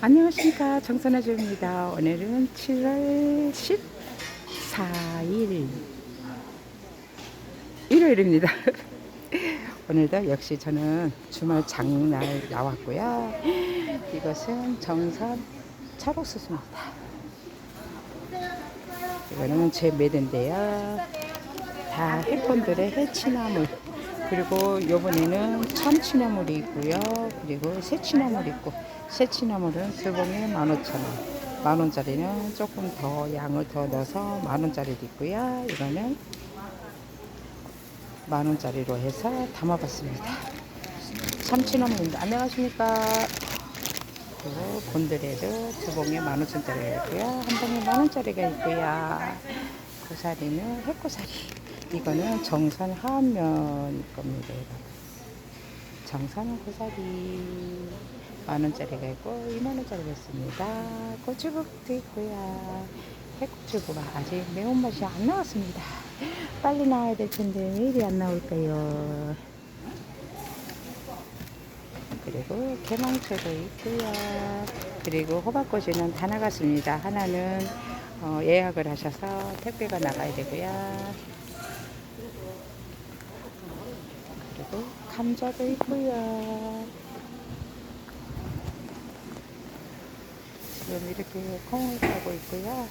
안녕하십니까 정선아주입니다. 오늘은 7월 14일 일요일입니다. 오늘도 역시 저는 주말 장날 나왔고요. 이것은 정선 찰옥수수입니다. 이거는 제 매대인데요. 다 해본들의 해치나물 그리고 요번에는 참치나물이 있고요. 그리고 새치나물이 있고 새치나물은 수봉에 15,000원 만원짜리는 조금 더 양을 더 넣어서 만원짜리도 있고요. 이거는 만원짜리로 해서 담아봤습니다. 참치나물입니다. 안녕하십니까. 그리고 곤드레도 두 봉에 만 오천짜리가 있고요. 한 봉에 만 원짜리가 있고요. 고사리는 해고사리. 이거는 정산 하면 겁니다. 정산 고사리 만 원짜리가 있고 이만 원짜리가 있습니다. 고추국도 있고요. 해고추부가 아직 매운맛이 안 나왔습니다. 빨리 나와야 될 텐데 왜 이리 안 나올까요? 그리고 개망초도 있고요. 그리고 호박꼬지는 다 나갔습니다. 하나는 어, 예약을 하셔서 택배가 나가야 되고요. 그리고 감자도 있고요. 지금 이렇게 콩을 따고 있고요.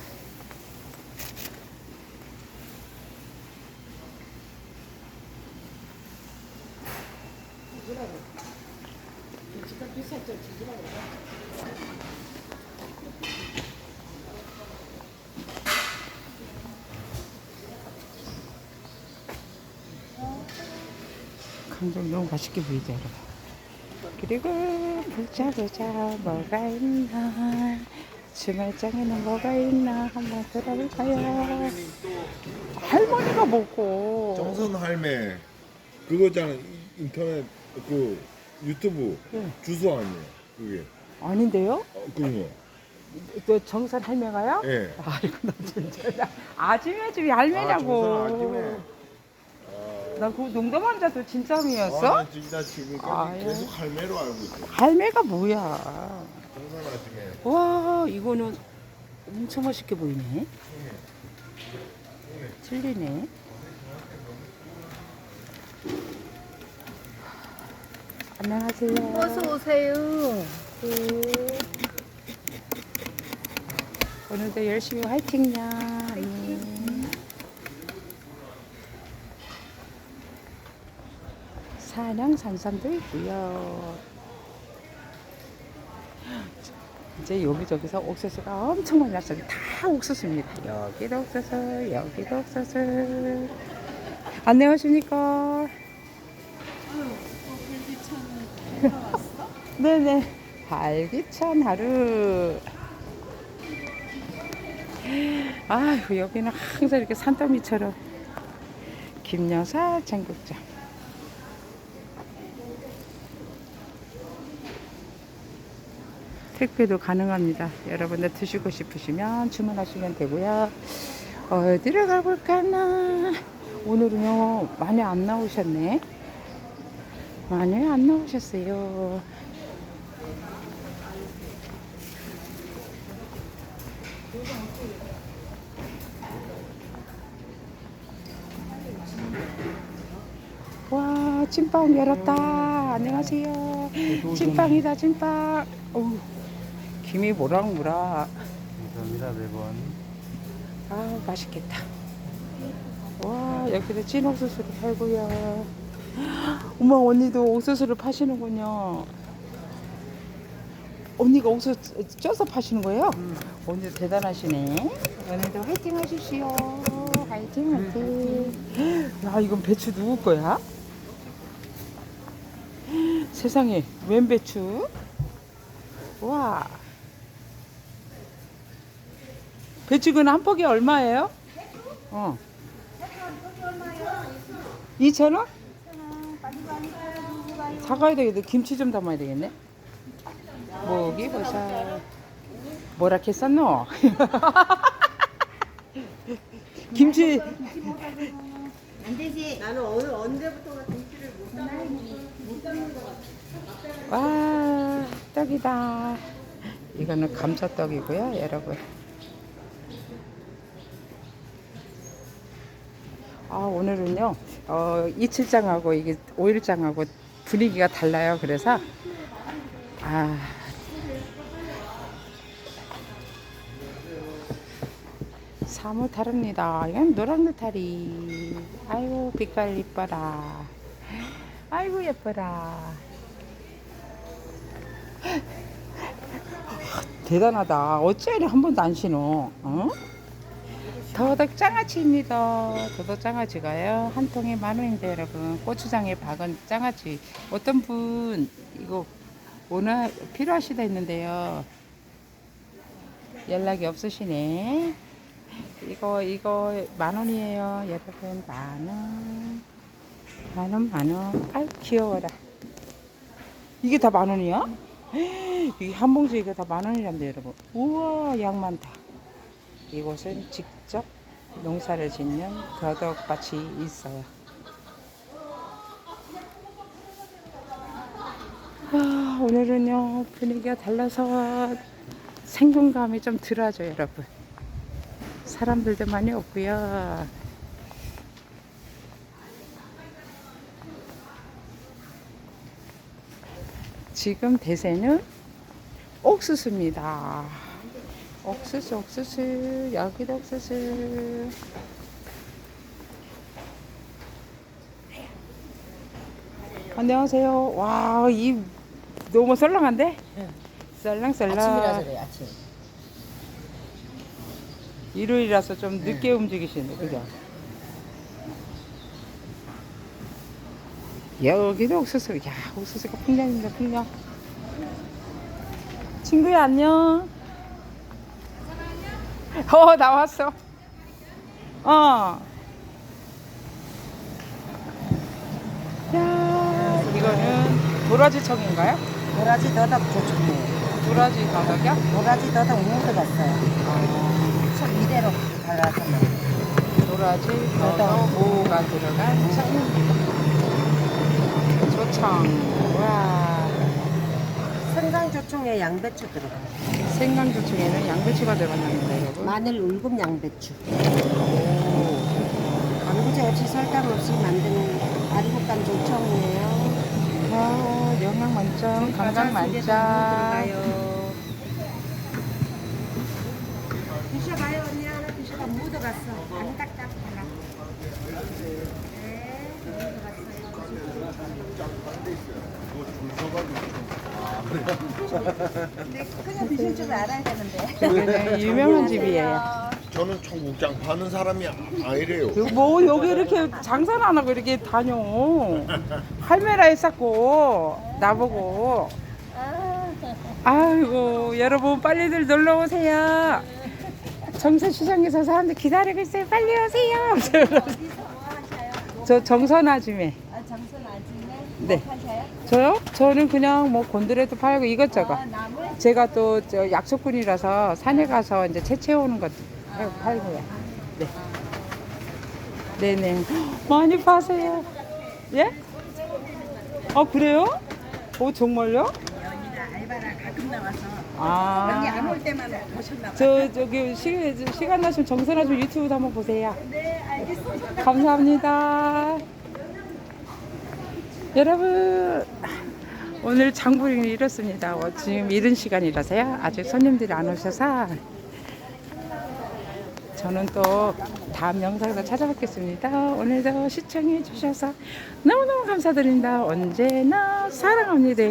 감정 너무 맛있게 보이죠, 여러분. 그리고 보자 보자 뭐가 있나? 주말장에는 뭐가 있나? 한번 들어볼까요? 할머니가 먹고. 정선 할매 그거잖아. 이- 인터넷 그 유튜브 네. 주소 아니에요 그게? 아닌데요? 어, 그거. 또 정선 할매가요? 예. 아이고 나 진짜. 나 아줌이 아줌이 아, 정선 아줌에 나 그거 농담한 자도 아, 진짜미였어? 나 진짜 지금까지 아, 예. 계속 할매로 알고 있어 할매가 뭐야 와 이거는 엄청 맛있게 보이네 틀리네 안녕하세요 어서 오세요. 네. 오늘도 열심히 화이팅야 네. 산양 산삼도 있고요 이제 여기저기서 옥수수가 엄청 많이 났어요. 다 옥수수입니다. 여기도 옥수수, 여기도 옥수수. 안녕하십니까? 네네. 발기찬 하루. 아유, 여기는 항상 이렇게 산더미처럼. 김여사 전국장. 택배도 가능합니다. 여러분들 드시고 싶으시면 주문하시면 되고요. 어디로 가볼까나? 오늘은요, 많이 안 나오셨네. 많이 안 나오셨어요. 와, 찐빵 열었다. 안녕하세요. 찐빵이다, 찐빵. 어우, 김이 모락모락. 감사합니다 매번 아, 맛있겠다. 와, 여기도 찐 옥수수를 팔고요. 어머, 언니도 옥수수를 파시는군요. 언니가 옥수수 쪄서 파시는 거예요? 언니 대단하시네. 오늘도 화이팅 하십시오. 화이팅, 화이팅. 야, 이건 배추 누구 거야? 세상에, 웬 배추? 와. 배추는 한 포기 얼마예요? 어. 2,000원? 사가야 되겠네. 김치 좀 담아야 되겠네. 목이 버섯. 뭐라 했었노? 김치. 안 되지. 나는 오늘 언제부터가 김치를 못 담는 못 담는 것 같아. 와, 떡이다. 이거는 감자떡이고요, 여러분. 아, 오늘은요, 어, 이칠장하고 이게 오일장하고 분위기가 달라요. 그래서, 아, 사뭇 다릅니다. 이건 노란 느타리. 아이고, 빛깔 이뻐라. 아이고, 예뻐라. 대단하다. 어째 이리 한 번도 안 신어? 어? 더덕 장아찌입니다. 더덕 장아찌가요. 한 통에 만 원인데 여러분. 고추장에 박은 장아찌. 어떤 분 이거 오늘 필요하시다 했는데요. 연락이 없으시네. 이거 이거 만 원이에요. 여러분 만 원. 만 원, 만 원. 아이 귀여워라. 이게 다 만 원이야? 이게 한 봉지 이거 다만 원이란데 여러분. 우와 양 많다. 이곳은 직접 농사를 짓는 더덕밭이 있어요. 아, 오늘은요 분위기가 달라서 생동감이 좀 덜하죠 여러분. 사람들도 많이 없고요. 지금 대세는 옥수수입니다. 옥수수, 옥수수, 여기도 옥수수. 안녕하세요. 와, 이 너무 썰렁한데? 썰렁썰렁. 아침이라서 그래 아침. 일요일이라서 좀 늦게 움직이시네, 그죠? 여기도 옥수수, 야, 옥수수가 풍년입니다, 풍년. 친구야, 안녕. 어, 나왔어. 어. 야, 이거는 도라지청인가요? 도라지 더덕 조청이에요. 도라지 가격이야? 도라지 더덕 뭉쳐 갔어요. 참 이대로 먹어요. 도라지, 더덕, 무가 들어간 청입니다. 조청. 와. 생강 조청에 양배추 들어가요. 생강조청에는 양배추가 들어간답니다, 여러분. 마늘 울금 양배추. 오. 방부제 없이 설탕 없이 만든 아리국간 조청이에요. 와, 영양 만점, 건강 만점. 드셔봐요 언니 하나 드셔봐 묻어갔어. 안 딱딱하나. 네, 네, 그냥 드실 줄 알아야 되는데. 여기는 유명한 집이에요. 저는 청국장 파는 사람이 아니래요. 그뭐 여기 이렇게 장사는 안 하고 이렇게 다녀. 할매라 했었고 나보고. 아이고 여러분 빨리들 놀러 오세요. 정선시장에서 사람들 기다리고 있어요. 빨리 오세요. 저 정선 아줌에. 아, 정선 아침에 네. 저요? 저는 그냥 뭐 곤드레도 팔고 이것저것. 아, 나물? 제가 또 저 약초꾼이라서 산에 가서 이제 채채 오는 것 팔고요. 네. 네네. 많이 파세요. 예? 아 그래요? 오 정말요? 가끔 나와서 아. 안올 때만 오셨나 봐요. 저 저기 시, 시간 나시면 정선아 좀 유튜브도 한번 보세요. 네, 알겠습니다. 감사합니다. 여러분 오늘 장보림이 이렇습니다. 어, 지금 이른 시간이라서요. 아직 손님들이 안 오셔서 저는 또 다음 영상에서 찾아뵙겠습니다. 오늘도 시청해 주셔서 너무너무 감사드립니다. 언제나 사랑합니다.